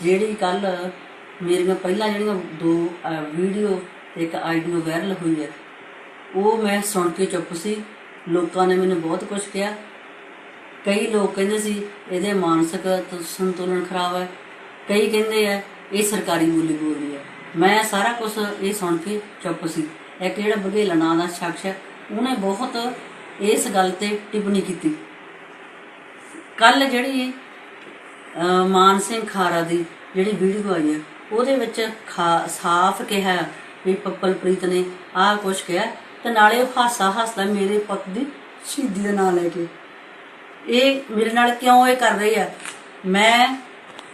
ਜਿਹੜੀ ਕੱਲ ਮੇਰੀਆਂ ਪਹਿਲਾਂ ਜਿਹੜੀਆਂ ਦੋ ਵੀਡੀਓ ਇੱਕ ਆਡੀਓ ਵਾਇਰਲ ਹੋਈ ਹੈ, ਉਹ ਮੈਂ ਸੁਣ ਕੇ ਚੁੱਪ ਸੀ। ਲੋਕਾਂ ਨੇ ਮੈਨੂੰ ਬਹੁਤ ਕੁਝ ਕਿਹਾ। ਕਈ ਲੋਕ ਕਹਿੰਦੇ ਸੀ, ਇਹਦੇ ਮਾਨਸਿਕ ਸੰਤੁਲਨ ਖਰਾਬ ਹੈ। ਕਈ ਕਹਿੰਦੇ ਆ, ਇਹ ਸਰਕਾਰੀ ਬੋਲੀ ਬੋਲਦੀ ਹੈ। ਮੈਂ ਸਾਰਾ ਕੁਝ ਇਹ ਸੁਣ ਕੇ ਚੁੱਪ ਸੀ। ਇੱਕ ਜਿਹੜਾ ਬਘੇਲਾ ਨਾਂ ਦਾ ਸ਼ਖਸ ਹੈ? ਉਹਨੇ ਬਹੁਤ ਇਸ ਗੱਲ ਤੇ ਟਿੱਪਣੀ ਕੀਤੀ। ਕੱਲ ਜਿਹੜੀ ਮਾਨ ਸਿੰਘ ਖਾਰਾ ਦੀ ਜਿਹੜੀ ਵੀਡੀਓ ਆਈ ਹੈ, ਉਹਦੇ ਵਿੱਚ ਖਾ- ਸਾਫ਼ ਕਿਹਾ ਵੀ ਪੱਪਲਪ੍ਰੀਤ ਨੇ, ਆਹ ਕੁਛ ਕਿਹਾ, ਤੇ ਨਾਲੇ ਉਹ ਹਾਸਾ ਹੱਸਦਾ ਮੇਰੇ ਪੁੱਤ ਦੀ ਸ਼ਹੀਦੀ ਦਾ ਨਾਂ ਲੈ ਕੇ। ਇਹ ਮੇਰੇ ਨਾਲ ਕਿਉਂ ਇਹ ਕਰ ਰਹੀ ਆ ਮੈਂ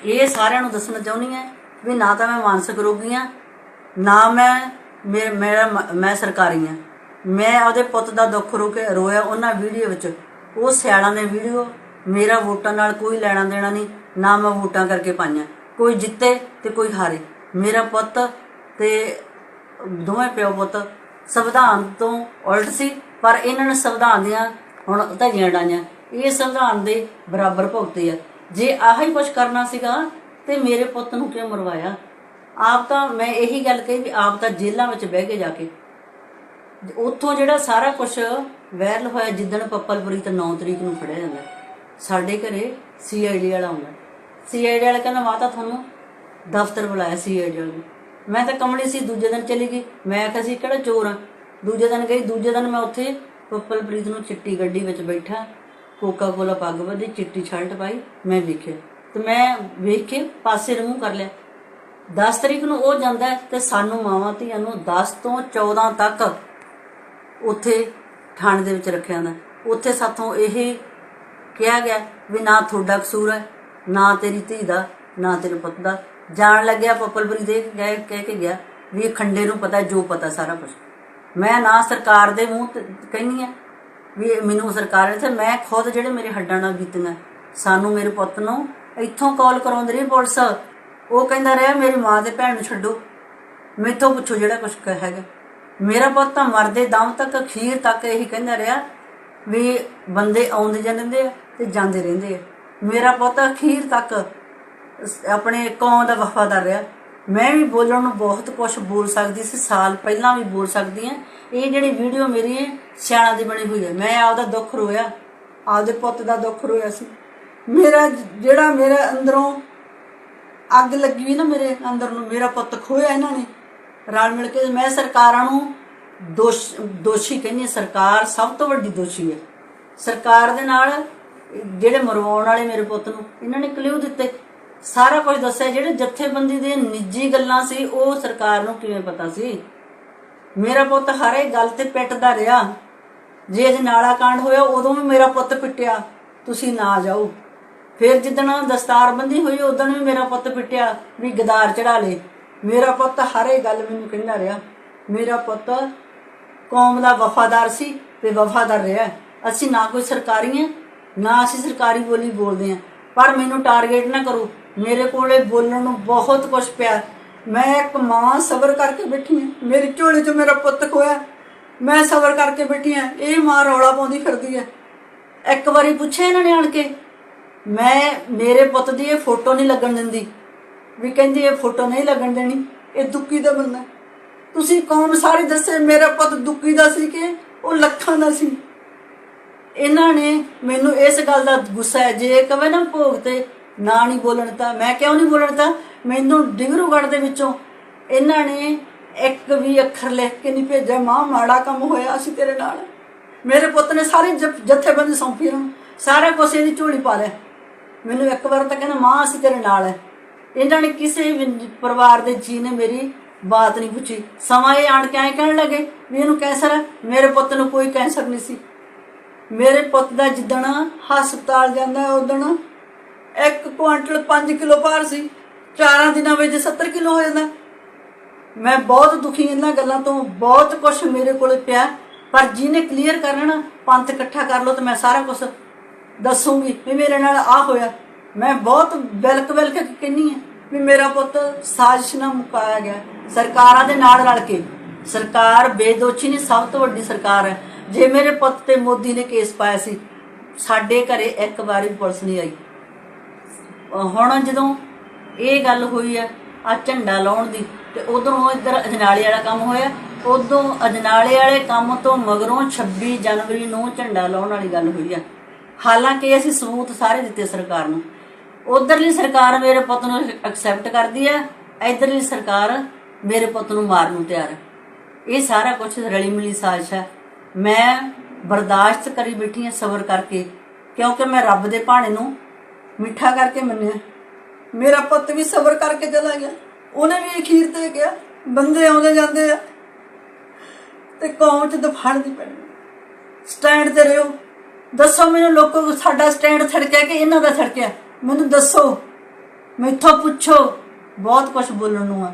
ਇਹ ਸਾਰਿਆਂ ਨੂੰ ਦੱਸਣਾ ਚਾਹੁੰਦੀ ਆ ਵੀ ਨਾ ਤਾਂ ਮੈਂ ਮਾਨਸਿਕ ਰੋਗੀ ਆ ਨਾ ਮੈਂ, ਮੇ- ਮੇਰਾ ਮੈਂ ਸਰਕਾਰੀ ਆ ਮੈਂ ਉਹਦੇ ਪੁੱਤ ਦਾ ਦੁੱਖ ਰੋ ਕੇ ਰੋਇਆ, ਉਹਨਾਂ ਵੀਡੀਓ ਵਿੱਚ। ਉਹ ਸਿਆਲਾਂ ਨੇ ਵੀਡੀਓ ਮੇਰਾ ਵੋਟਾਂ ਨਾਲ ਕੋਈ ਲੈਣਾ ਦੇਣਾ ਨਹੀਂ। ਨਾ ਮੈਂ ਵੋਟਾਂ ਕਰਕੇ ਪਾਈਆਂ। ਕੋਈ ਜਿੱਤੇ ਤੇ ਕੋਈ ਹਾਰੇ। ਮੇਰਾ ਪੁੱਤ ਤੇ ਦੋਵੇਂ ਪਿਓ ਪੁੱਤ ਸੰਵਿਧਾਨ ਤੋਂ ਉਲਟ ਸੀ, ਪਰ ਇਹਨਾਂ ਨੇ ਸੰਵਿਧਾਨ ਦੀਆਂ ਹੁਣ ਧੱਜੀਆਂ ਡਾਈਆਂ। ਇਹ ਸੰਵਿਧਾਨ ਦੇ ਬਰਾਬਰ ਭੁਗਤੇ ਆ। ਜੇ ਆਹੀ ਹੀ ਕੁਝ ਕਰਨਾ ਸੀਗਾ ਤੇ ਮੇਰੇ ਪੁੱਤ ਨੂੰ ਕਿਉਂ ਮਰਵਾਇਆ? ਆਪ ਤਾਂ ਮੈਂ ਇਹੀ ਗੱਲ ਕਹੀ ਵੀ ਆਪ ਤਾਂ ਜੇਲ੍ਹਾਂ ਵਿੱਚ ਬਹਿ ਕੇ ਜਾ ਕੇ। ਉੱਥੋਂ ਜਿਹੜਾ ਸਾਰਾ ਕੁਝ ਵਾਇਰਲ ਹੋਇਆ ਜਿੱਦਣ ਪੱਪਲਪੁਰੀ ਤੇ 9 ਤਰੀਕ ਨੂੰ ਫੜਿਆ ਜਾਂਦਾ। ਸਾਡੇ ਘਰੇ ਸੀਆਈਡੀ ਵਾਲਾ ਆਉਂਦਾ। ਸੀਆਈਡੀ ਵਾਲਾ ਕਹਿੰਦਾ ਮਾਤਾ ਤੁਹਾਨੂੰ ਦਫ਼ਤਰ ਬੁਲਾਇਆ ਸੀਆਈਡੀ ਵਾਲੇ ਨੂੰ। ਮੈਂ ਤਾਂ ਕਮਲੀ ਸੀ, ਦੂਜੇ ਦਿਨ ਚਲੀ ਗਈ। ਮੈਂ ਕਿਹਾ ਸੀ, ਕਿਹੜਾ ਚੋਰ ਆ? ਦੂਜੇ ਦਿਨ ਗਈ, ਦੂਜੇ ਦਿਨ ਮੈਂ ਉੱਥੇ ਪੱਪਲਪ੍ਰੀਤ ਨੂੰ ਚਿੱਟੀ ਗੱਡੀ ਵਿੱਚ ਬੈਠਾ ਕੋਕਾ ਕੋਲਾ ਪੱਗ ਬੱਧੀ ਚਿੱਟੀ ਸ਼ਰਟ ਪਾਈ, ਮੈਂ ਵੇਖਿਆ। ਤੇ ਮੈਂ ਵੇਖ ਕੇ ਪਾਸੇ ਨੂੰ ਕਰ ਲਿਆ। 10 ਤਰੀਕ ਨੂੰ ਉਹ ਜਾਂਦਾ ਤੇ ਸਾਨੂੰ ਮਾਵਾਂ ਧੀਆਂ ਨੂੰ 10 ਤੋਂ 14 ਤੱਕ ਉੱਥੇ ਥਾਣੇ ਦੇ ਵਿੱਚ ਰੱਖਿਆ ਜਾਂਦਾ ਉੱਥੇ ਸਾਥੋਂ ਇਹ ਕਿਹਾ ਗਿਆ ਵੀ ਨਾ ਤੁਹਾਡਾ ਕਸੂਰ ਹੈ ਨਾ ਤੇਰੀ ਧੀ ਦਾ, ਨਾ ਤੇਰੇ ਪੁੱਤ ਦਾ। ਜਾਣ ਲੱਗਿਆ ਪੱਪਲਪੁਰੀ ਦੇ ਗਏ ਕਹਿ ਕੇ ਗਿਆ ਵੀ ਇਹ ਖੰਡੇ ਨੂੰ ਪਤਾ, ਜੋ ਪਤਾ ਸਾਰਾ ਕੁਝ ਮੈਂ ਨਾ ਸਰਕਾਰ ਦੇ ਮੂੰਹ ਤੇ ਕਹਿੰਦੀ ਆ ਵੀ ਮੈਨੂੰ ਸਰਕਾਰ ਨੇ ਤੇ ਮੈਂ ਖੁਦ ਜਿਹੜੇ ਮੇਰੇ ਹੱਡਾਂ ਨਾਲ ਬੀਤੀਆਂ, ਸਾਨੂੰ ਮੇਰੇ ਪੁੱਤ ਨੂੰ ਇੱਥੋਂ ਕਾਲ ਕਰਾਉਂਦੇ ਰਹੀ ਪੁਲਿਸ। ਉਹ ਕਹਿੰਦਾ, ਰਿਹਾ ਮੇਰੀ ਮਾਂ ਦੇ ਭੈਣ ਨੂੰ ਛੱਡੋ। ਮੈਥੋਂ ਪੁੱਛੋ ਜਿਹੜਾ ਕੁਝ ਹੈਗਾ। ਮੇਰਾ ਪੁੱਤ ਤਾਂ ਮਰਦੇ ਦਮ ਤੱਕ, ਅਖੀਰ ਤੱਕ ਇਹੀ ਕਹਿੰਦਾ ਰਿਹਾ ਵੀ ਬੰਦੇ ਆਉਂਦੇ ਜਾਂਦੇ ਆ ਤੇ ਜਾਂਦੇ ਰਹਿੰਦੇ ਆ। ਮੇਰਾ ਪੁੱਤ ਅਖੀਰ ਤੱਕ ਆਪਣੇ ਕੌਮ ਦਾ ਵਫਾਦਾਰ ਰਿਹਾ। ਮੈਂ ਵੀ ਬੋਲਣ ਨੂੰ ਬਹੁਤ ਕੁਝ ਬੋਲ ਸਕਦੀ ਸੀ, ਸਾਲ ਪਹਿਲਾਂ ਵੀ ਬੋਲ ਸਕਦੀ ਆ ਇਹ ਜਿਹੜੀ ਵੀਡੀਓ ਮੇਰੀ ਹੈ ਸਿਆਣਾ ਦੀ ਬਣੀ ਹੋਈ ਹੈ। ਮੈਂ ਆਪਦਾ ਦੁੱਖ ਰੋਇਆ, ਆਪਦੇ ਪੁੱਤ ਦਾ ਦੁੱਖ ਰੋਇਆ ਸੀ। ਮੇਰਾ ਜਿਹੜਾ ਮੇਰੇ ਅੰਦਰੋਂ ਅੱਗ ਲੱਗੀ ਵੀ ਨਾ ਮੇਰੇ ਅੰਦਰ ਨੂੰ, ਮੇਰਾ ਪੁੱਤ ਖੋਇਆ ਇਹਨਾਂ ਨੇ। ਰਲ ਮਿਲ ਕੇ ਮੈਂ ਸਰਕਾਰਾਂ ਨੂੰ ਦੋਸ਼, ਦੋਸ਼ੀ ਕਹਿੰਦੀ ਸਰਕਾਰ ਸਭ ਤੋਂ ਵੱਡੀ ਦੋਸ਼ੀ ਹੈ। ਸਰਕਾਰ ਦੇ ਨਾਲ ਜਿਹੜੇ ਮਰਵਾਉਣ ਵਾਲੇ ਮੇਰੇ ਪੁੱਤ ਨੂੰ, ਇਹਨਾਂ ਨੇ ਕਲਿਊ ਦਿੱਤੇ। ਸਾਰਾ ਕੁਝ ਦੱਸਿਆ, ਜਿਹੜੇ ਜਥੇਬੰਦੀ ਦੇ ਨਿੱਜੀ ਗੱਲਾਂ ਸੀ, ਉਹ ਸਰਕਾਰ ਨੂੰ ਕਿਵੇਂ ਪਤਾ ਸੀ? ਮੇਰਾ ਪੁੱਤ ਹਰੇ ਗੱਲ ਤੇ ਪਿੱਟਦਾ ਰਿਹਾ। ਜੇ ਇਹ ਨਾਲਾ ਕਾਂਡ ਹੋਇਆ, ਉਦੋਂ ਵੀ ਮੇਰਾ ਪੁੱਤ ਪਿੱਟਿਆ। ਤੁਸੀਂ ਨਾ ਜਾਓ। ਫਿਰ ਜਿੱਦਣ ਦਸਤਾਰਬੰਦੀ ਹੋਈ, ਉਦੋਂ ਵੀ ਮੇਰਾ ਪੁੱਤ ਪਿੱਟਿਆ ਵੀ ਗਦਾਰ ਚੜਾ ਲੇ। ਮੇਰਾ ਪੁੱਤ ਹਰੇ ਗੱਲ ਮੈਨੂੰ ਕਹਿੰਦਾ ਰਿਹਾ, ਮੇਰਾ ਪੁੱਤ ਕੌਮ ਦਾ ਵਫਾਦਾਰ ਸੀ ਤੇ ਵਫਾਦਾਰ ਰਿਹਾ। ਅਸੀਂ ਨਾ ਕੋਈ ਸਰਕਾਰੀ ਹਾਂ ਨਾ ਅਸੀਂ ਸਰਕਾਰੀ ਬੋਲੀ ਬੋਲਦੇ ਹਾਂ। ਪਰ ਮੈਨੂੰ ਟਾਰਗੇਟ ਨਾ ਕਰੋ। ਮੇਰੇ ਕੋਲੇ ਬੋਲਣ ਨੂੰ ਬਹੁਤ ਕੁਝ ਪਿਆ। ਮੈਂ ਇੱਕ ਮਾਂ ਸਬਰ ਕਰਕੇ ਬੈਠੀ ਹਾਂ। ਮੇਰੀ ਝੋਲੀ 'ਚ ਮੇਰਾ ਪੁੱਤ ਖੋਇਆ। ਮੈਂ ਸਬਰ ਕਰਕੇ ਬੈਠੀ ਹਾਂ। ਇਹ ਮਾਂ ਰੌਲਾ ਪਾਉਂਦੀ ਫਿਰਦੀ ਹੈ। ਇੱਕ ਵਾਰੀ ਪੁੱਛਿਆ ਇਹਨਾਂ ਨੇ ਆਣ ਕੇ। ਮੈਂ, ਮੇਰੇ ਪੁੱਤ ਦੀ ਇਹ ਫੋਟੋ ਨਹੀਂ ਲੱਗਣ ਦਿੰਦੀ। ਵੀ ਕਹਿੰਦੀ, ਇਹ ਫੋਟੋ ਨਹੀਂ ਲੱਗਣ ਦੇਣੀ। ਇਹ ਦੁੱਕੀ ਦਾ ਬੰਦਾ ਤੁਸੀਂ ਕੌਮ ਸਾਰੇ ਦੱਸੇ, ਮੇਰਾ ਪੁੱਤ ਦੁੱਕੀ ਦਾ ਸੀ ਕਿ ਉਹ ਲੱਖਾਂ ਦਾ ਸੀ? ਇਹਨਾਂ ਨੇ ਮੈਨੂੰ ਇਸ ਗੱਲ ਦਾ ਗੁੱਸਾ ਹੈ, ਜੇ ਕਵੇ ਨਾ ਭੋਗ ਤੇ ਨਾ ਨਹੀਂ ਬੋਲਣ ਤਾਂ, ਮੈਂ ਕਿਉਂ ਨਹੀਂ ਬੋਲਣ ਤਾਂ? ਮੈਨੂੰ ਡਿਗਰੂਗੜ੍ਹ ਦੇ ਵਿੱਚੋਂ ਇਹਨਾਂ ਨੇ ਇੱਕ ਵੀ ਅੱਖਰ ਲਿਖ ਕੇ ਨਹੀਂ ਭੇਜਿਆ। ਮਾਂ, ਮਾੜਾ ਕੰਮ ਹੋਇਆ ਅਸੀਂ ਤੇਰੇ ਨਾਲ। ਮੇਰੇ ਪੁੱਤ ਨੇ ਸਾਰੇ ਜਥ- ਜਥੇਬੰਦੀ ਸੌਂਪੀ ਉਹਨੂੰ ਸਾਰਾ ਕੁਛ ਇਹਦੀ ਝੋਲੀ ਪਾ ਲਿਆ। ਮੈਨੂੰ ਇੱਕ ਵਾਰ ਤਾਂ ਕਹਿੰਦਾ ਮਾਂ, ਅਸੀਂ ਤੇਰੇ ਨਾਲ ਹੈ ਇਹਨਾਂ ਨੇ ਕਿਸੇ ਵੀ ਪਰਿਵਾਰ ਦੇ ਜੀ ਨੇ ਮੇਰੀ ਬਾਤ ਨਹੀਂ ਪੁੱਛੀ। ਸਮਾਂ ਇਹ ਆਣ ਕੇ ਐਂ ਕਹਿਣ ਲੱਗੇ ਵੀ ਇਹਨੂੰ ਕੈਂਸਰ ਹੈ ਮੇਰੇ ਪੁੱਤ ਨੂੰ ਕੋਈ ਕੈਂਸਰ ਨਹੀਂ ਸੀ। ਮੇਰੇ ਪੁੱਤ ਦਾ ਜਿੱਦਣ ਹਸਪਤਾਲ ਜਾਂਦਾ ਉਦਣ 1 ਕੁਆਂਟਲ 5 ਕਿਲੋ ਭਾਰ ਸੀ। ਚਾਰਾਂ ਦਿਨਾਂ ਵਿੱਚ 70 ਕਿਲੋ ਹੋ ਜਾਂਦਾ। ਮੈਂ ਬਹੁਤ ਦੁਖੀ ਇਹਨਾਂ ਗੱਲਾਂ ਤੋਂ। ਬਹੁਤ ਕੁਝ ਮੇਰੇ ਕੋਲੇ ਪਿਆ। ਪਰ ਜਿਹਨੇ ਕਲੀਅਰ ਕਰਨਾ, ਪੰਥ ਇਕੱਠਾ ਕਰ ਲਓ ਤੇ ਮੈਂ ਸਾਰਾ ਕੁਝ ਦੱਸੂਗੀ ਵੀ ਮੇਰੇ ਨਾਲ ਆ ਹੋਇਆ। ਮੈਂ ਬਹੁਤ ਬਿਲਕ ਬਿਲਕ ਕੇ ਕਹਿੰਨੀ ਆ ਵੀ ਮੇਰਾ ਪੁੱਤ ਸਾਜ਼ਿਸ਼ ਨਾਲ ਮੁਕਾਇਆ ਗਿਆ। ਸਰਕਾਰਾਂ ਦੇ ਨਾਲ ਰਲ ਕੇ। ਸਰਕਾਰ ਬੇਦੋਸ਼ੀ ਨੇ ਸਭ ਤੋਂ ਵੱਡੀ ਸਰਕਾਰ ਹੈ। ਜੇ ਮੇਰੇ ਪੁੱਤ ਤੇ ਮੋਦੀ ਨੇ ਕੇਸ ਪਾਇਆ ਸੀ, ਸਾਡੇ ਘਰੇ ਇੱਕ ਵਾਰੀ ਪੁਲਿਸ ਨਹੀਂ ਆਈ। ਹੁਣ ਜਦੋਂ ਇਹ ਗੱਲ ਹੋਈ ਆ ਆ ਝੰਡਾ ਲਾਉਣ ਦੀ, ਤੇ ਉਧਰੋਂ ਇੱਧਰ ਅਜਨਾਲੇ ਵਾਲਾ ਕੰਮ ਹੋਇਆ, ਉਦੋਂ ਅਜਨਾਲੇ ਵਾਲੇ ਕੰਮ ਤੋਂ ਮਗਰੋਂ 26 ਜਨਵਰੀ ਨੂੰ ਝੰਡਾ ਲਾਉਣ ਵਾਲੀ ਗੱਲ ਹੋਈ ਆ। ਹਾਲਾਂਕਿ ਅਸੀਂ ਸਬੂਤ ਸਾਰੇ ਦਿੱਤੇ ਸਰਕਾਰ ਨੂੰ। ਉਧਰਲੀ ਸਰਕਾਰ ਮੇਰੇ ਪੁੱਤ ਨੂੰ ਐਕਸੈਪਟ ਕਰਦੀ ਆ, ਇਧਰਲੀ ਸਰਕਾਰ ਮੇਰੇ ਪੁੱਤ ਨੂੰ ਮਾਰਨ ਨੂੰ ਤਿਆਰ ਹੈ ਇਹ ਸਾਰਾ ਕੁਝ ਰਲੀ ਮਿਲੀ ਸਾਜ਼ਿਸ਼ ਹੈ ਮੈਂ ਬਰਦਾਸ਼ਤ ਕਰੀ ਬੈਠੀ ਹਾਂ ਸਬਰ ਕਰਕੇ, ਕਿਉਂਕਿ ਮੈਂ ਰੱਬ ਦੇ ਭਾਣੇ ਨੂੰ ਮਿੱਠਾ ਕਰਕੇ ਮੰਨਿਆ। ਮੇਰਾ ਪੁੱਤ ਵੀ ਸਬਰ ਕਰਕੇ ਚਲਾ ਗਿਆ। ਉਹਨੇ ਵੀ ਅਖੀਰ ਤੇ ਗਿਆ ਬੰਦੇ ਆਉਂਦੇ ਜਾਂਦੇ ਆ ਤੇ ਕੌਮ ਚ ਦਫੜ ਦੀ ਪੈਣੀ। ਸਟੈਂਡ ਤੇ ਰਹੋ। ਦੱਸੋ ਮੈਨੂੰ ਲੋਕੋ ਸਾਡਾ ਸਟੈਂਡ ਥੜਕਿਆ ਕਿ ਇਹਨਾਂ ਦਾ ਥੜਕਿਆ? ਮੈਨੂੰ ਦੱਸੋ। ਮੈਥੋਂ ਪੁੱਛੋ। ਬਹੁਤ ਕੁਝ ਬੋਲਣ ਨੂੰ ਆ।